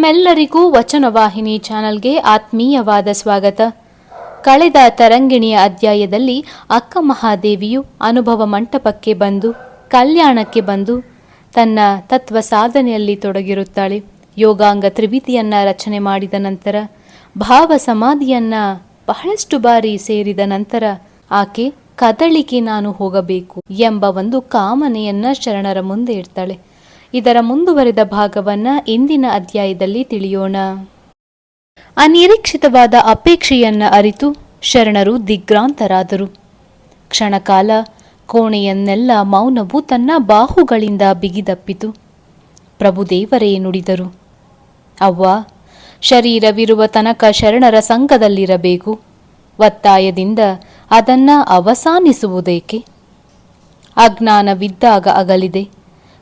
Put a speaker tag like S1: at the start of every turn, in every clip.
S1: ತಮ್ಮೆಲ್ಲರಿಗೂ ವಚನವಾಹಿನಿ ಚಾನೆಲ್ಗೆ ಆತ್ಮೀಯವಾದ ಸ್ವಾಗತ. ಕಳೆದ ತರಂಗಿಣಿಯ ಅಧ್ಯಾಯದಲ್ಲಿ ಅಕ್ಕ ಮಹಾದೇವಿಯು ಅನುಭವ ಮಂಟಪಕ್ಕೆ ಬಂದು, ಕಲ್ಯಾಣಕ್ಕೆ ಬಂದು, ತನ್ನ ತತ್ವ ಸಾಧನೆಯಲ್ಲಿ ತೊಡಗಿರುತ್ತಾಳೆ. ಯೋಗಾಂಗ ತ್ರಿವಿಧಿಯನ್ನ ರಚನೆ ಮಾಡಿದ ನಂತರ, ಭಾವ ಸಮಾಧಿಯನ್ನ ಬಹಳಷ್ಟು ಬಾರಿ ಸೇರಿದ ನಂತರ, ಆಕೆ, ಕದಳಿಕೆ, ನಾನು ಹೋಗಬೇಕು ಎಂಬ ಒಂದು ಕಾಮನೆಯನ್ನ ಶರಣರ ಮುಂದೆ ಇಡ್ತಾಳೆ. ಇದರ ಮುಂದುವರೆದ ಭಾಗವನ್ನ ಇಂದಿನ ಅಧ್ಯಾಯದಲ್ಲಿ ತಿಳಿಯೋಣ. ಅನಿರೀಕ್ಷಿತವಾದ ಅಪೇಕ್ಷೆಯನ್ನ ಅರಿತು ಶರಣರು ದಿಗ್ರಾಂತರಾದರು. ಕ್ಷಣಕಾಲ ಕೋಣೆಯನ್ನೆಲ್ಲ ಮೌನವು ತನ್ನ ಬಾಹುಗಳಿಂದ ಬಿಗಿದಪ್ಪಿತು. ಪ್ರಭುದೇವರೇ ನುಡಿದರು. ಅವ್ವ, ಶರೀರವಿರುವ ತನಕ ಶರಣರ ಸಂಘದಲ್ಲಿರಬೇಕು. ಒತ್ತಾಯದಿಂದ ಅದನ್ನ ಅವಸಾನಿಸುವುದೇಕೆ? ಅಜ್ಞಾನವಿದ್ದಾಗ ಅಗಲಿದೆ.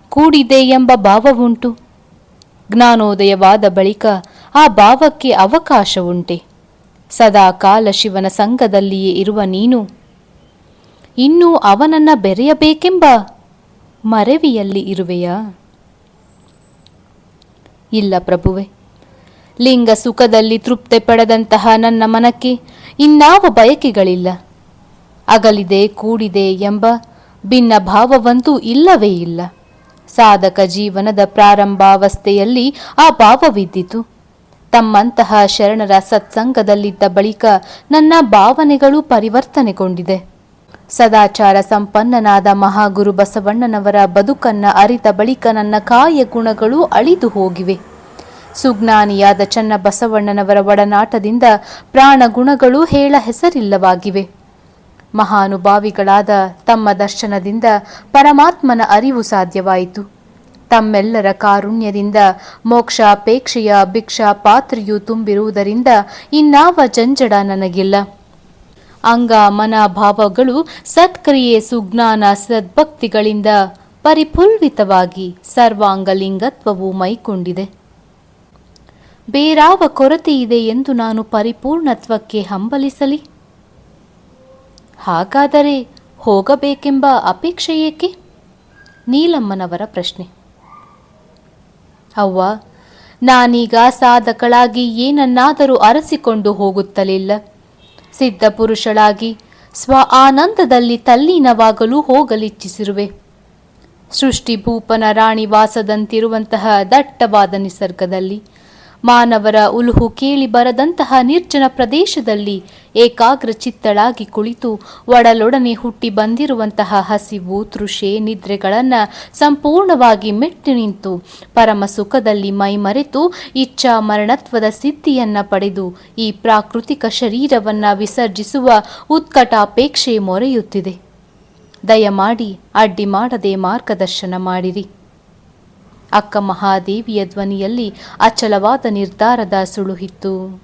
S1: ಕೂಡಿದೆ ಎಂಬ ಭಾವವುಂಟು. ಜ್ಞಾನೋದಯವಾದ ಬಳಿಕ ಆ ಭಾವಕ್ಕೆ ಅವಕಾಶ ಉಂಟೆ ಸದಾ ಕಾಲ ಶಿವನ ಸಂಘದಲ್ಲಿಯೇ ಇರುವ ನೀನು. ಇನ್ನೂ ಅವನನ್ನ ಬೆರೆಯಬೇಕೆಂಬ ಮರೆವಿಯಲ್ಲಿ ಇರುವೆಯಾ? ಇಲ್ಲ ಪ್ರಭುವೆ. ಲಿಂಗ ಸುಖದಲ್ಲಿ ತೃಪ್ತಿ ಪಡೆದಂತಹ ನನ್ನ ಮನಕ್ಕೆ ಇನ್ನಾವ ಬಯಕೆಗಳಿಲ್ಲ. ಅಗಲಿದೆ ಕೂಡಿದೆ ಎಂಬ ಭಿನ್ನ ಭಾವವಂತೂ ಇಲ್ಲವೇ ಇಲ್ಲ. ಸಾಧಕ ಜೀವನದ ಪ್ರಾರಂಭಾವಸ್ಥೆಯಲ್ಲಿ ಆ ಭಾವವಿದ್ದಿತು ತಮ್ಮಂತಹ ಶರಣರ ಸತ್ಸಂಗದಲ್ಲಿದ್ದ ಬಳಿಕ ನನ್ನ ಭಾವನೆಗಳು ಪರಿವರ್ತನೆಗೊಂಡಿದೆ. ಸದಾಚಾರ ಸಂಪನ್ನನಾದ ಮಹಾಗುರು ಬಸವಣ್ಣನವರ ಬದುಕನ್ನ ಅರಿತ ಬಳಿಕ ನನ್ನ ಕಾಯ ಗುಣಗಳು ಅಳಿದು ಹೋಗಿವೆ. ಸುಜ್ಞಾನಿಯಾದ ಚನ್ನ ಬಸವಣ್ಣನವರ ಒಡನಾಟದಿಂದ ಪ್ರಾಣ ಗುಣಗಳು ಹೇಳ ಹೆಸರಿಲ್ಲವಾಗಿವೆ. ಮಹಾನುಭಾವಿಗಳಾದ ತಮ್ಮ ದರ್ಶನದಿಂದ ಪರಮಾತ್ಮನ ಅರಿವು ಸಾಧ್ಯವಾಯಿತು. ತಮ್ಮೆಲ್ಲರ ಕಾರುಣ್ಯದಿಂದ, ಮೋಕ್ಷಾಪೇಕ್ಷೆಯ ಭಿಕ್ಷಾ ಪಾತ್ರೆಯು ತುಂಬಿರುವುದರಿಂದ ಇನ್ನಾವ ಜಂಜಡ ನನಗಿಲ್ಲ. ಅಂಗ ಮನ ಭಾವಗಳು ಸತ್ಕ್ರಿಯೆ ಸುಜ್ಞಾನ ಸದ್ಭಕ್ತಿಗಳಿಂದ ಪರಿಪುಲ್ವಿತವಾಗಿ ಸರ್ವಾಂಗಲಿಂಗತ್ವವು ಮೈಕೊಂಡಿದೆ. ಬೇರಾವ ಕೊರತೆಯಿದೆ ಎಂದು ನಾನು ಪರಿಪೂರ್ಣತ್ವಕ್ಕೆ ಹಂಬಲಿಸಲಿ? ಹಾಗಾದರೆ ಹೋಗಬೇಕೆಂಬ ಅಪೇಕ್ಷೆ ಏಕೆ? ನೀಲಮ್ಮನವರ ಪ್ರಶ್ನೆ. ಅವ್ವ, ನಾನೀಗ ಸಾಧಕಳಾಗಿ ಏನನ್ನಾದರೂ ಅರಸಿಕೊಂಡು ಹೋಗುತ್ತಲಿಲ್ಲ. ಸಿದ್ಧ ಪುರುಷಳಾಗಿ ಸ್ವ ಆನಂದದಲ್ಲಿ ತಲ್ಲೀನವಾಗಲು ಹೋಗಲಿಚ್ಛಿಸಿರುವೆ ಸೃಷ್ಟಿ ಭೂಪನ ರಾಣಿ ವಾಸದಂತಿರುವಂತಹ ದಟ್ಟವಾದ ನಿಸರ್ಗದಲ್ಲಿ ಮಾನವರ ಉಲುಹು ಕೇಳಿ ಬರದಂತಹ ನಿರ್ಜನ ಪ್ರದೇಶದಲ್ಲಿ ಏಕಾಗ್ರ ಚಿತ್ತಳಾಗಿ ಕುಳಿತು ಒಡಲೊಡನೆ ಹುಟ್ಟಿ ಬಂದಿರುವಂತಹ ಹಸಿವು, ತೃಷೆ ನಿದ್ರೆಗಳನ್ನ ಸಂಪೂರ್ಣವಾಗಿ ಮೆಟ್ಟಿ ನಿಂತು ಪರಮ ಸುಖದಲ್ಲಿ ಮೈಮರೆತು ಇಚ್ಛಾ ಮರಣತ್ವದ ಸಿದ್ಧಿಯನ್ನ ಪಡೆದು ಈ ಪ್ರಾಕೃತಿಕ ಶರೀರವನ್ನ ವಿಸರ್ಜಿಸುವ ಉತ್ಕಟಾಪೇಕ್ಷೆ ಮೊರೆಯುತ್ತಿದೆ. ದಯಮಾಡಿ ಅಡ್ಡಿ ಮಾಡದೆ ಮಾರ್ಗದರ್ಶನ ಮಾಡಿರಿ. ಅಕ್ಕ ಮಹಾದೇವಿಯ ಧ್ವನಿಯಲ್ಲಿ ಅಚಲವಾದ ನಿರ್ಧಾರದ ಸುಳುಹಿತ್ತು.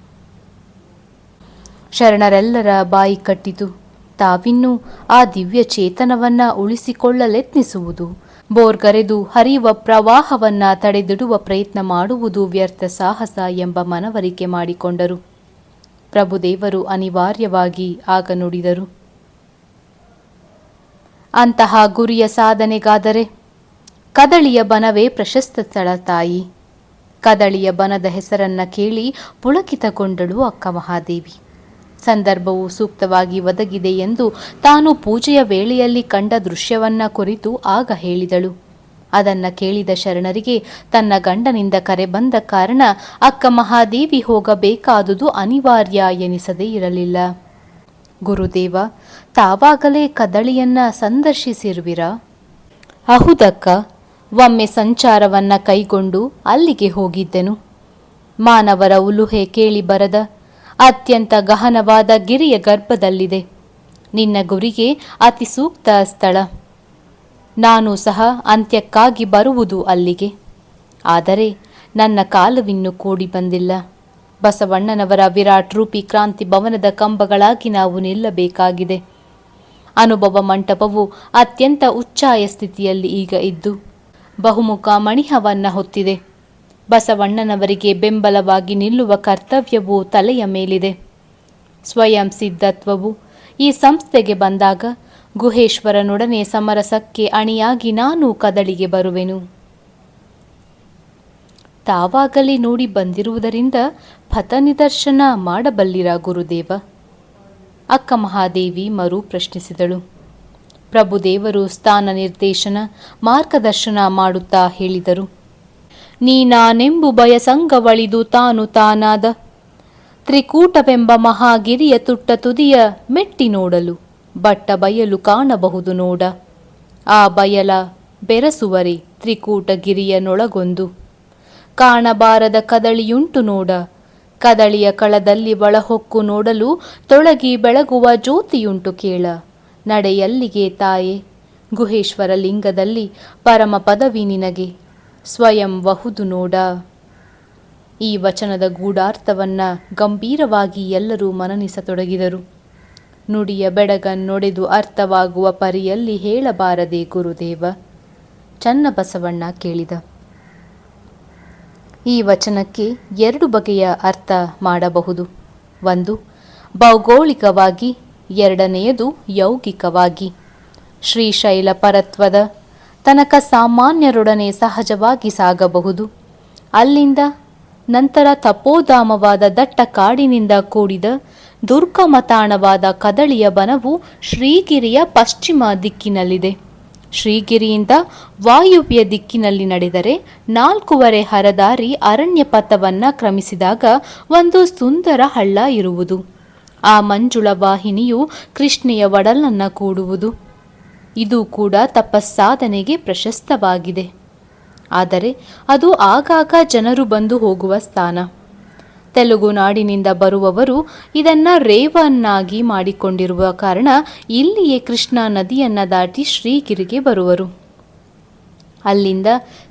S1: ಶರಣರೆಲ್ಲರ ಬಾಯಿ ಕಟ್ಟಿತು. ತಾವಿನ್ನೂ ಆ ದಿವ್ಯ ಚೇತನವನ್ನ ಉಳಿಸಿಕೊಳ್ಳಲೆತ್ನಿಸುವುದು ಬೋರ್ಗರೆದು ಹರಿಯುವ ಪ್ರವಾಹವನ್ನ ತಡೆದಿಡುವ ಪ್ರಯತ್ನ ಮಾಡುವುದು ವ್ಯರ್ಥ ಸಾಹಸ ಎಂಬ ಮನವರಿಕೆ ಮಾಡಿಕೊಂಡರು. ಪ್ರಭುದೇವರು ಅನಿವಾರ್ಯವಾಗಿ ಆಗ ನುಡಿದರು. ಅಂತಹ ಗುರಿಯ ಸಾಧನೆಗಾದರೆ ಕದಳಿಯ ಬನವೇ ಪ್ರಶಸ್ತ ಸ್ಥಳ ತಾಯಿ. ಕದಳಿಯ ಬನದ ಹೆಸರನ್ನ ಕೇಳಿ ಪುಳಕಿತಗೊಂಡಳು ಅಕ್ಕ ಮಹಾದೇವಿ. ಸಂದರ್ಭವು ಸೂಕ್ತವಾಗಿ ಒದಗಿದೆ ಎಂದು ತಾನು ಪೂಜೆಯ ವೇಳೆಯಲ್ಲಿ ಕಂಡ ದೃಶ್ಯವನ್ನ ಕುರಿತು ಆಗ ಹೇಳಿದಳು. ಅದನ್ನ ಕೇಳಿದ ಶರಣರಿಗೆ ತನ್ನ ಗಂಡನಿಂದ ಕರೆ ಬಂದ ಕಾರಣ ಅಕ್ಕ ಮಹಾದೇವಿ ಹೋಗಬೇಕಾದುದು ಅನಿವಾರ್ಯ ಎನಿಸದೇ ಇರಲಿಲ್ಲ. ಗುರುದೇವ, ತಾವಾಗಲೇ ಕದಳಿಯನ್ನ ಸಂದರ್ಶಿಸಿರುವಿರಾ? ಅಹುದಕ್ಕ ಒಮ್ಮೆ ಸಂಚಾರವನ್ನ ಕೈಗೊಂಡು ಅಲ್ಲಿಗೆ ಹೋಗಿದ್ದೆನು. ಮಾನವರ ಉಲುಹೆ ಕೇಳಿ ಬರದ ಅತ್ಯಂತ ಗಹನವಾದ ಗಿರಿಯ ಗರ್ಭದಲ್ಲಿದೆ. ನಿನ್ನ ಗುರಿಗೆ ಅತಿ ಸೂಕ್ತ ಸ್ಥಳ. ನಾನು ಸಹ ಅಂತ್ಯಕ್ಕಾಗಿ ಬರುವುದು ಅಲ್ಲಿಗೆ. ಆದರೆ ನನ್ನ ಕಾಲವಿನ್ನೂ ಕೂಡಿ ಬಂದಿಲ್ಲ. ಬಸವಣ್ಣನವರ ವಿರಾಟ್ ರೂಪಿ ಕ್ರಾಂತಿ ಭವನದ ಕಂಬಗಳಾಗಿ ನಾವು ನಿಲ್ಲಬೇಕಾಗಿದೆ. ಅನುಭವ ಮಂಟಪವು ಅತ್ಯಂತ ಉಚ್ಚಾಯ ಸ್ಥಿತಿಯಲ್ಲಿ ಈಗ ಇದ್ದು ಬಹುಮುಖ ಮಣಿಹವನ್ನ ಹೊತ್ತಿದೆ. ಬಸವಣ್ಣನವರಿಗೆ ಬೆಂಬಲವಾಗಿ ನಿಲ್ಲುವ ಕರ್ತವ್ಯವು ತಲೆಯ ಮೇಲಿದೆ. ಸ್ವಯಂ ಸಿದ್ಧತ್ವವು ಈ ಸಂಸ್ಥೆಗೆ ಬಂದಾಗ ಗುಹೇಶ್ವರನೊಡನೆ ಸಮರಸಕ್ಕೆ ಅಣಿಯಾಗಿ ನಾನು ಕದಳಿಗೆ ಬರುವೆನು. ತಾವಾಗಲೇ ನೋಡಿ ಬಂದಿರುವುದರಿಂದ ಪಥನಿದರ್ಶನ ಮಾಡಬಲ್ಲಿರ ಗುರುದೇವ? ಅಕ್ಕ ಮಹಾದೇವಿ ಮರು ಪ್ರಶ್ನಿಸಿದಳು. ಪ್ರಭುದೇವರು ಸ್ಥಾನ ನಿರ್ದೇಶನ, ಮಾರ್ಗದರ್ಶನ ಮಾಡುತ್ತಾ ಹೇಳಿದರು. ನೀನಾನೆಂಬು ಬಯಸಂಗವಳಿದು ತಾನು ತಾನಾದ. ತ್ರಿಕೂಟವೆಂಬ ಮಹಾಗಿರಿಯ ತುಟ್ಟ ತುದಿಯ ಮೆಟ್ಟಿ ನೋಡಲು, ಬಟ್ಟ ಬಯಲು ಕಾಣಬಹುದು ನೋಡ. ಆ ಬಯಲ ಬೆರಸುವರೆ ತ್ರಿಕೂಟಗಿರಿಯನೊಳಗೊಂದು. ಕಾಣಬಾರದ ಕದಳಿಯುಂಟು ನೋಡ. ಕದಳಿಯ ಕಳದಲ್ಲಿ ಒಳಹೊಕ್ಕು ನೋಡಲು ತೊಳಗಿ ಬೆಳಗುವ ಜ್ಯೋತಿಯುಂಟು ಕೇಳ. ನಡೆಯಲ್ಲಿಗೆ ತಾಯೆ. ಗುಹೇಶ್ವರ ಲಿಂಗದಲ್ಲಿ ಪರಮ ಪದವಿ ನಿನಗೆ. ಸ್ವಯಂ ವಹುದು ನೋಡ. ಈ ವಚನದ ಗೂಢಾರ್ಥವನ್ನು ಗಂಭೀರವಾಗಿ ಎಲ್ಲರೂ ಮನನಿಸತೊಡಗಿದರು. ನುಡಿಯ ಬೆಡಗನ್ನೊಡೆದು ಅರ್ಥವಾಗುವ ಪರಿಯಲ್ಲಿ ಹೇಳಬಾರದೆ ಗುರುದೇವ. ಚನ್ನಬಸವಣ್ಣ ಕೇಳಿದ. ಈ ವಚನಕ್ಕೆ ಎರಡು ಬಗೆಯ ಅರ್ಥ ಮಾಡಬಹುದು. ಒಂದು, ಭೌಗೋಳಿಕವಾಗಿ ಎರಡನೆಯದು ಯೌಗಿಕವಾಗಿ. ಶ್ರೀಶೈಲ ಪರತ್ವದ ತನಕ ಸಾಮಾನ್ಯರೊಡನೆ ಸಹಜವಾಗಿ ಸಾಗಬಹುದು. ಅಲ್ಲಿಂದ ನಂತರ ತಪೋಧಾಮವಾದ ದಟ್ಟ ಕಾಡಿನಿಂದ ಕೂಡಿದ ದುರ್ಗಮತಾಣವಾದ ಕದಳಿಯ ಬನವು ಶ್ರೀಗಿರಿಯ ಪಶ್ಚಿಮ ದಿಕ್ಕಿನಲ್ಲಿದೆ. ಶ್ರೀಗಿರಿಯಿಂದ ವಾಯುವ್ಯ ದಿಕ್ಕಿನಲ್ಲಿ ನಡೆದರೆ ನಾಲ್ಕೂವರೆ ಹರದಾರಿ ಅರಣ್ಯ ಪಥವನ್ನ ಕ್ರಮಿಸಿದಾಗ ಒಂದು ಸುಂದರ ಹಳ್ಳ ಇರುವುದು. ಆ ಮಂಜುಳ ವಾಹಿನಿಯು ಕೃಷ್ಣೆಯ ಒಡಲನ್ನ ಕೂಡುವುದು. ಇದು ಕೂಡ ತಪಸ್ಸಾಧನೆಗೆ ಪ್ರಶಸ್ತವಾಗಿದೆ. ಆದರೆ ಅದು ಆಗಾಗ ಜನರು ಬಂದು ಹೋಗುವ ಸ್ಥಾನ. ತೆಲುಗು ನಾಡಿನಿಂದ ಬರುವವರು ಇದನ್ನ ರೇವನ್ನಾಗಿ ಮಾಡಿಕೊಂಡಿರುವ ಕಾರಣ ಇಲ್ಲಿಯೇ ಕೃಷ್ಣಾ ನದಿಯನ್ನು ದಾಟಿ ಶ್ರೀಗಿರಿಗೆ ಬರುವರು. ಅಲ್ಲಿಂದ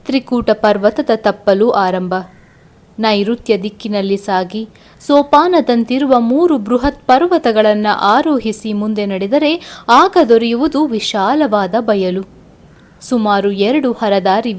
S1: ತ್ರಿಕೂಟ ಪರ್ವತದ ತಪ್ಪಲು ಆರಂಭ. ನೈಋತ್ಯ ದಿಕ್ಕಿನಲ್ಲಿ ಸಾಗಿ ಸೋಪಾನದಂತಿರುವ ಮೂರು ಬೃಹತ್ ಪರ್ವತಗಳನ್ನು ಆರೋಹಿಸಿ ಮುಂದೆ ನಡೆದರೆ ಆಗ ದೊರೆಯುವುದು ವಿಶಾಲವಾದ ಬಯಲು. ಸುಮಾರು ಎರಡು ಹರದಾರಿ